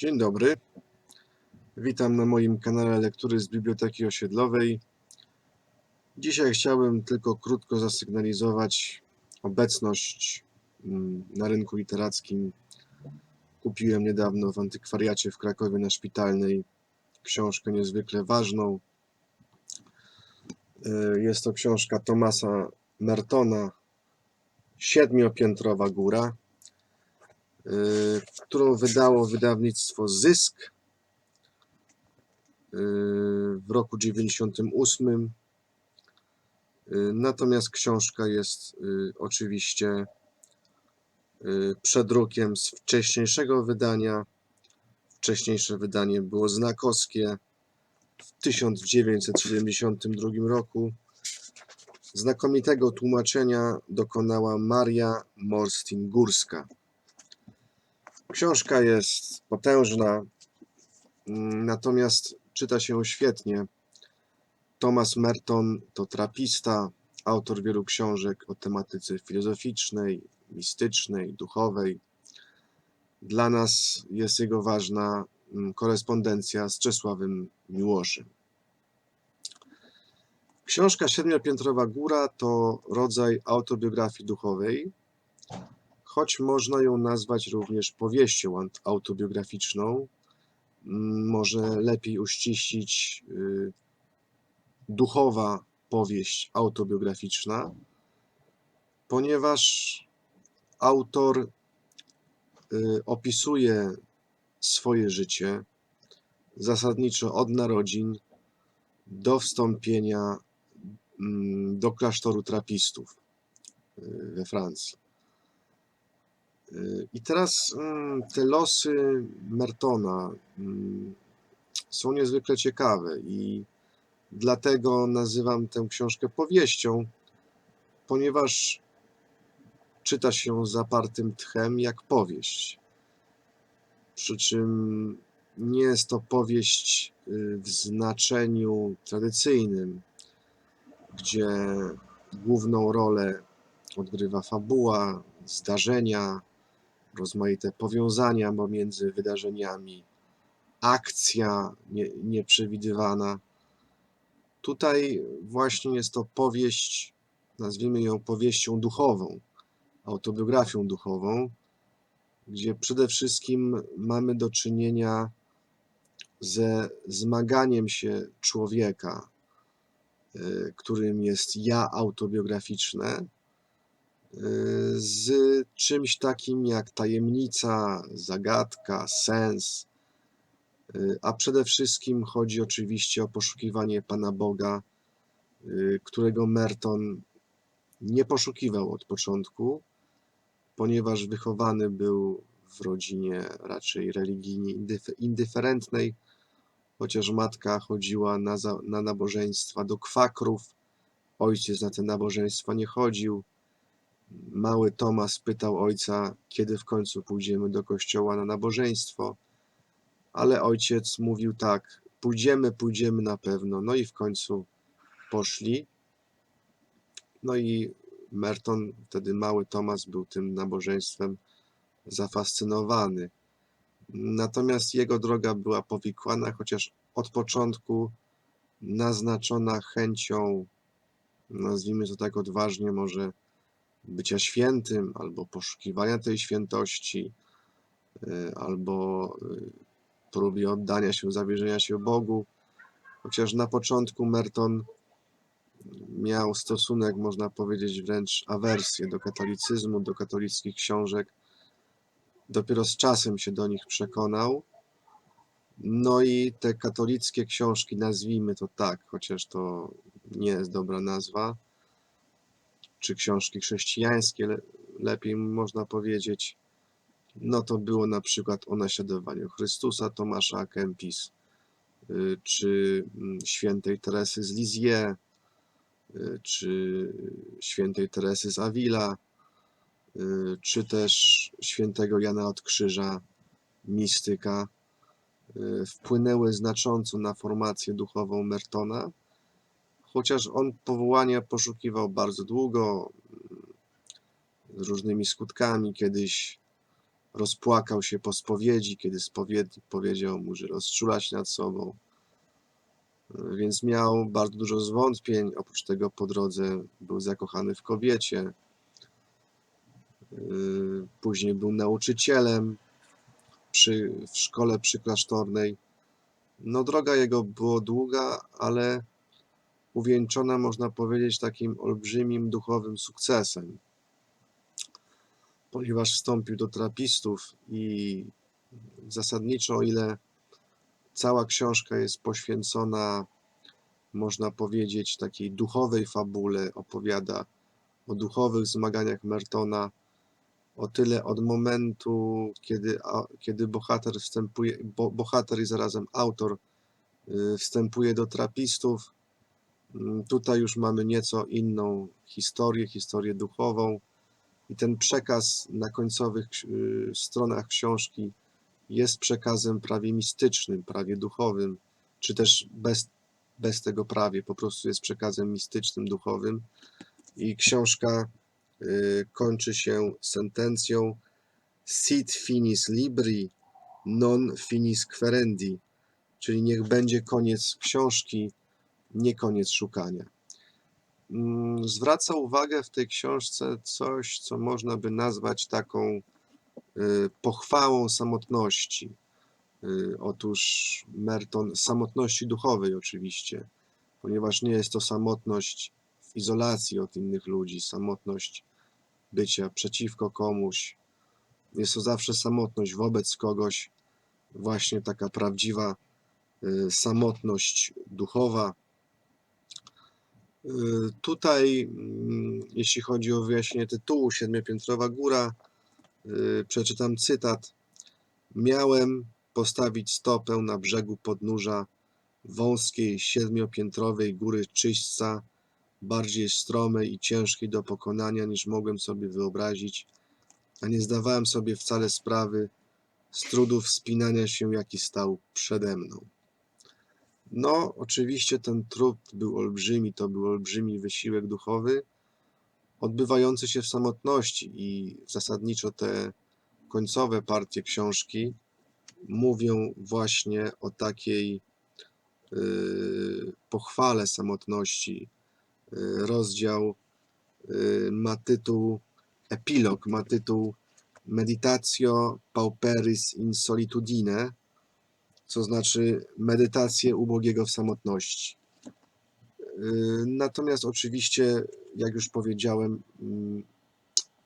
Dzień dobry. Witam na moim kanale Lektury z Biblioteki Osiedlowej. Dzisiaj chciałbym tylko krótko zasygnalizować obecność mm, na rynku literackim. Kupiłem niedawno w antykwariacie w Krakowie na Szpitalnej książkę niezwykle ważną. Y, Jest to książka Tomasa Mertona Siedmiopiętrowa góra którą wydało wydawnictwo Zysk y, w roku 98. Y, Natomiast książka jest y, oczywiście y, przedrukiem z wcześniejszego wydania. Wcześniejsze wydanie było znakowskie w 1972 roku. Znakomitego tłumaczenia dokonała Maria Morstin-Górska. Książka jest potężna, mm, natomiast czyta się świetnie. Thomas Merton to trapista, autor wielu książek o tematyce filozoficznej, mistycznej, duchowej. Dla nas jest jego ważna mm, korespondencja z Czesławem Miłoszem. Książka Siedmiopiętrowa Góra to rodzaj autobiografii duchowej, choć można ją nazwać również powieścią autobiograficzną, mm, może lepiej uściślić y, duchowa powieść autobiograficzna, ponieważ autor y, opisuje swoje życie zasadniczo od narodzin do wstąpienia mm, do klasztoru trapistów y, we Francji. I teraz mm, te losy Mertona mm, są niezwykle ciekawe i dlatego nazywam tę książkę powieścią, ponieważ czyta się zapartym tchem jak powieść. Przy czym nie jest to powieść y, w znaczeniu tradycyjnym, gdzie główną rolę odgrywa fabuła, zdarzenia, rozmaite powiązania pomiędzy wydarzeniami, akcja nie, nieprzewidywana. Tutaj właśnie jest to powieść, nazwijmy ją powieścią duchową, autobiografią duchową, gdzie przede wszystkim mamy do czynienia ze zmaganiem się człowieka, y, którym jest ja autobiograficzne, z czymś takim jak tajemnica, zagadka, sens, y, a przede wszystkim chodzi oczywiście o poszukiwanie Pana Boga, y, którego Merton nie poszukiwał od początku, ponieważ wychowany był w rodzinie raczej religijnie indyf- indyferentnej, chociaż matka chodziła na, na nabożeństwa do kwakrów, ojciec na te nabożeństwa nie chodził. Mały Tomasz pytał ojca, kiedy w końcu pójdziemy do kościoła na nabożeństwo, ale ojciec mówił tak: Pójdziemy, pójdziemy na pewno. No i w końcu poszli. No i Merton, wtedy mały Tomasz, był tym nabożeństwem zafascynowany. Natomiast jego droga była powikłana, chociaż od początku naznaczona chęcią, nazwijmy to tak odważnie, może bycia świętym, albo poszukiwania tej świętości, y, albo y, próbie oddania się, zawierzenia się Bogu. Chociaż na początku Merton miał stosunek, można powiedzieć, wręcz awersję do katolicyzmu, do katolickich książek. Dopiero z czasem się do nich przekonał. No i te katolickie książki, nazwijmy to tak, chociaż to nie jest dobra nazwa, czy książki chrześcijańskie, le- lepiej można powiedzieć, no to było na przykład o naśladowaniu Chrystusa Tomasza Kempis, y, czy mm, świętej Teresy z Lisieux, y, czy świętej Teresy z Avila, y, czy też świętego Jana od Krzyża, mistyka, wpłynęły znacząco na formację duchową Mertona, chociaż on powołania poszukiwał bardzo długo, z różnymi skutkami. Kiedyś rozpłakał się po spowiedzi, kiedy spowiednik powiedział mu, że rozczula się nad sobą. Więc miał bardzo dużo zwątpień. Oprócz tego po drodze był zakochany w kobiecie. Później był nauczycielem przy, w szkole przyklasztornej. No, droga jego była długa, ale uwieńczona, można powiedzieć, takim olbrzymim duchowym sukcesem, ponieważ wstąpił do trapistów i zasadniczo, o ile cała książka jest poświęcona, można powiedzieć, takiej duchowej fabule, opowiada o duchowych zmaganiach Mertona, o tyle od momentu, kiedy, kiedy bohater wstępuje, bo, bohater i zarazem autor y, wstępuje do trapistów, tutaj już mamy nieco inną historię, historię duchową. I ten przekaz na końcowych y, stronach książki jest przekazem prawie mistycznym, prawie duchowym, czy też bez, bez tego prawie, po prostu jest przekazem mistycznym, duchowym. I książka y, kończy się sentencją sit finis libri non finis querendi, czyli niech będzie koniec książki, nie koniec szukania. Mm, Zwraca uwagę w tej książce coś, co można by nazwać taką y, pochwałą samotności. Y, Otóż Merton, samotności duchowej oczywiście, ponieważ nie jest to samotność w izolacji od innych ludzi, samotność bycia przeciwko komuś. Jest to zawsze samotność wobec kogoś, właśnie taka prawdziwa y, samotność duchowa. Y, Tutaj, mm, jeśli chodzi o wyjaśnienie tytułu Siedmiopiętrowa Góra, y, przeczytam cytat. Miałem postawić stopę na brzegu podnóża wąskiej siedmiopiętrowej góry czyśćca, bardziej stromej i ciężkiej do pokonania niż mogłem sobie wyobrazić, a nie zdawałem sobie wcale sprawy z trudów wspinania się, jaki stał przede mną. No, oczywiście ten trud był olbrzymi, to był olbrzymi wysiłek duchowy, odbywający się w samotności i zasadniczo te końcowe partie książki mówią właśnie o takiej yy, pochwale samotności. Yy, rozdział yy, ma tytuł, epilog ma tytuł Meditatio pauperis in solitudine, co znaczy medytację ubogiego w samotności. Yy, Natomiast oczywiście, jak już powiedziałem, mm,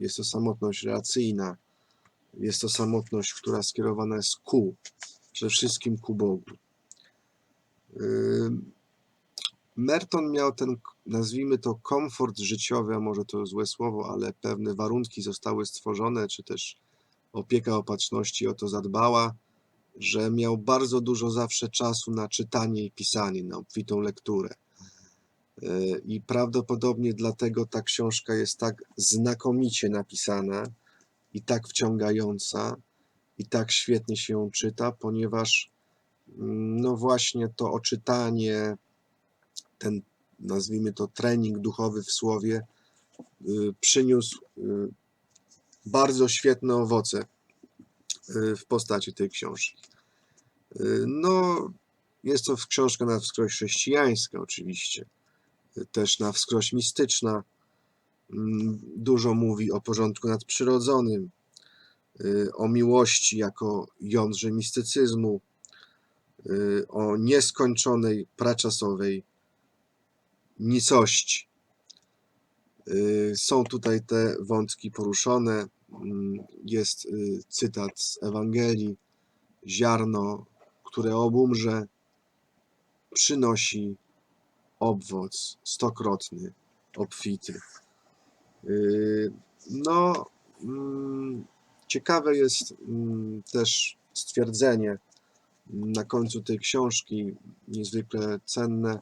jest to samotność relacyjna, jest to samotność, która skierowana jest ku, przede wszystkim ku Bogu. Yy, Merton miał ten, nazwijmy to, komfort życiowy, a może to złe słowo, ale pewne warunki zostały stworzone, czy też opieka opatrzności o to zadbała, że miał bardzo dużo zawsze czasu na czytanie i pisanie, na obfitą lekturę. Yy, I prawdopodobnie dlatego ta książka jest tak znakomicie napisana i tak wciągająca i tak świetnie się ją czyta, ponieważ mm, no właśnie to oczytanie, ten nazwijmy to trening duchowy w słowie, y, przyniósł y, bardzo świetne owoce w postaci tej książki. Y, No, jest to książka na wskroś chrześcijańska, oczywiście, y, też na wskroś mistyczna. Mm, Dużo mówi o porządku nadprzyrodzonym, y, o miłości jako jądrze mistycyzmu, y, o nieskończonej, praczasowej nicości. Y, Są tutaj te wątki poruszone. Mm, Jest y, cytat z Ewangelii: Ziarno, które obumrze, przynosi obwoc stokrotny, obfity. Y, No, mm, ciekawe jest mm, też stwierdzenie na końcu tej książki, niezwykle cenne,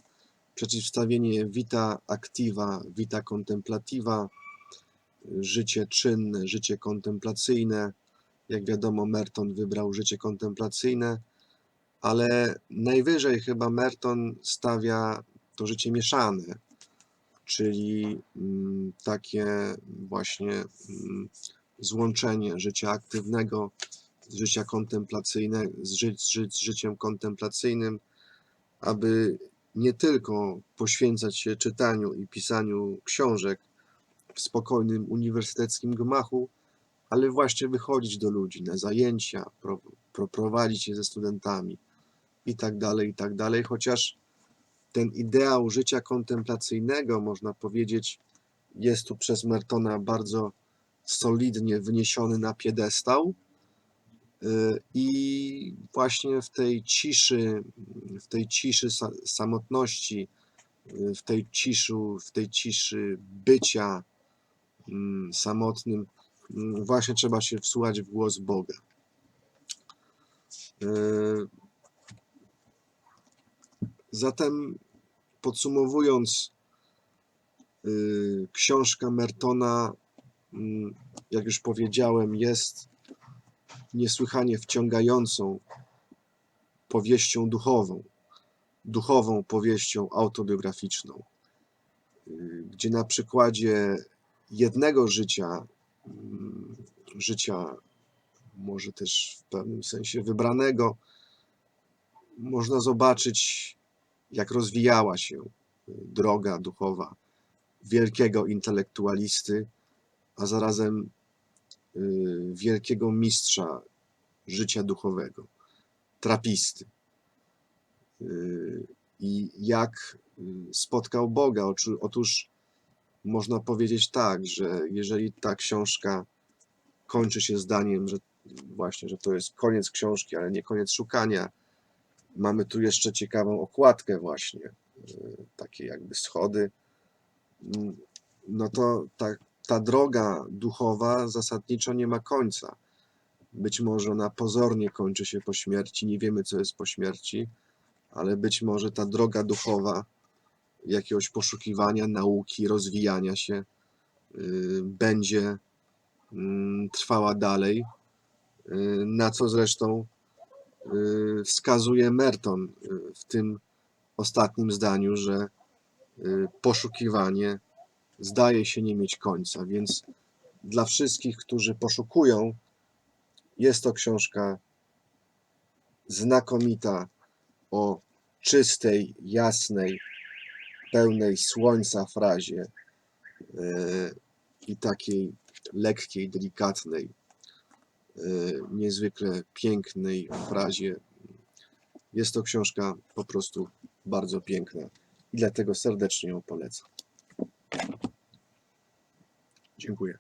przeciwstawienie vita activa, vita contemplativa, życie czynne, życie kontemplacyjne. Jak wiadomo, Merton wybrał życie kontemplacyjne, ale najwyżej chyba Merton stawia to życie mieszane, czyli mm, takie właśnie mm, złączenie życia aktywnego z życia z, ży, z życiem kontemplacyjnym, aby nie tylko poświęcać się czytaniu i pisaniu książek w spokojnym uniwersyteckim gmachu, ale właśnie wychodzić do ludzi na zajęcia, pro, pro, prowadzić je ze studentami i tak dalej, i tak dalej, chociaż ten ideał życia kontemplacyjnego, można powiedzieć, jest tu przez Mertona bardzo solidnie wyniesiony na piedestał. Y, I właśnie w tej ciszy, w tej ciszy sa- samotności, y, w tej ciszy, w tej ciszy bycia samotnym, mm, właśnie trzeba się wsłuchać w głos Boga. Y, Zatem podsumowując, y, książka Mertona, mm, jak już powiedziałem, jest niesłychanie wciągającą powieścią duchową, duchową powieścią autobiograficzną, y, gdzie na przykładzie jednego życia, mm, życia może też w pewnym sensie wybranego, można zobaczyć, jak rozwijała się y, droga duchowa wielkiego intelektualisty, a zarazem y, wielkiego mistrza życia duchowego, trapisty. Y, I jak spotkał Boga. Otóż można powiedzieć tak, że jeżeli ta książka kończy się zdaniem, że właśnie, że to jest koniec książki, ale nie koniec szukania, mamy tu jeszcze ciekawą okładkę właśnie, y, takie jakby schody, Mm, no to ta, ta droga duchowa zasadniczo nie ma końca. Być może ona pozornie kończy się po śmierci, nie wiemy co jest po śmierci, ale być może ta droga duchowa jakiegoś poszukiwania, nauki, rozwijania się y, będzie mm, trwała dalej, y, na co zresztą y, wskazuje Merton w tym ostatnim zdaniu, że poszukiwanie zdaje się nie mieć końca, więc dla wszystkich, którzy poszukują, jest to książka znakomita o czystej, jasnej, pełnej słońca frazie y, i takiej lekkiej, delikatnej, y, niezwykle pięknej frazie. Jest to książka po prostu bardzo piękna i dlatego serdecznie ją polecam. Dziękuję.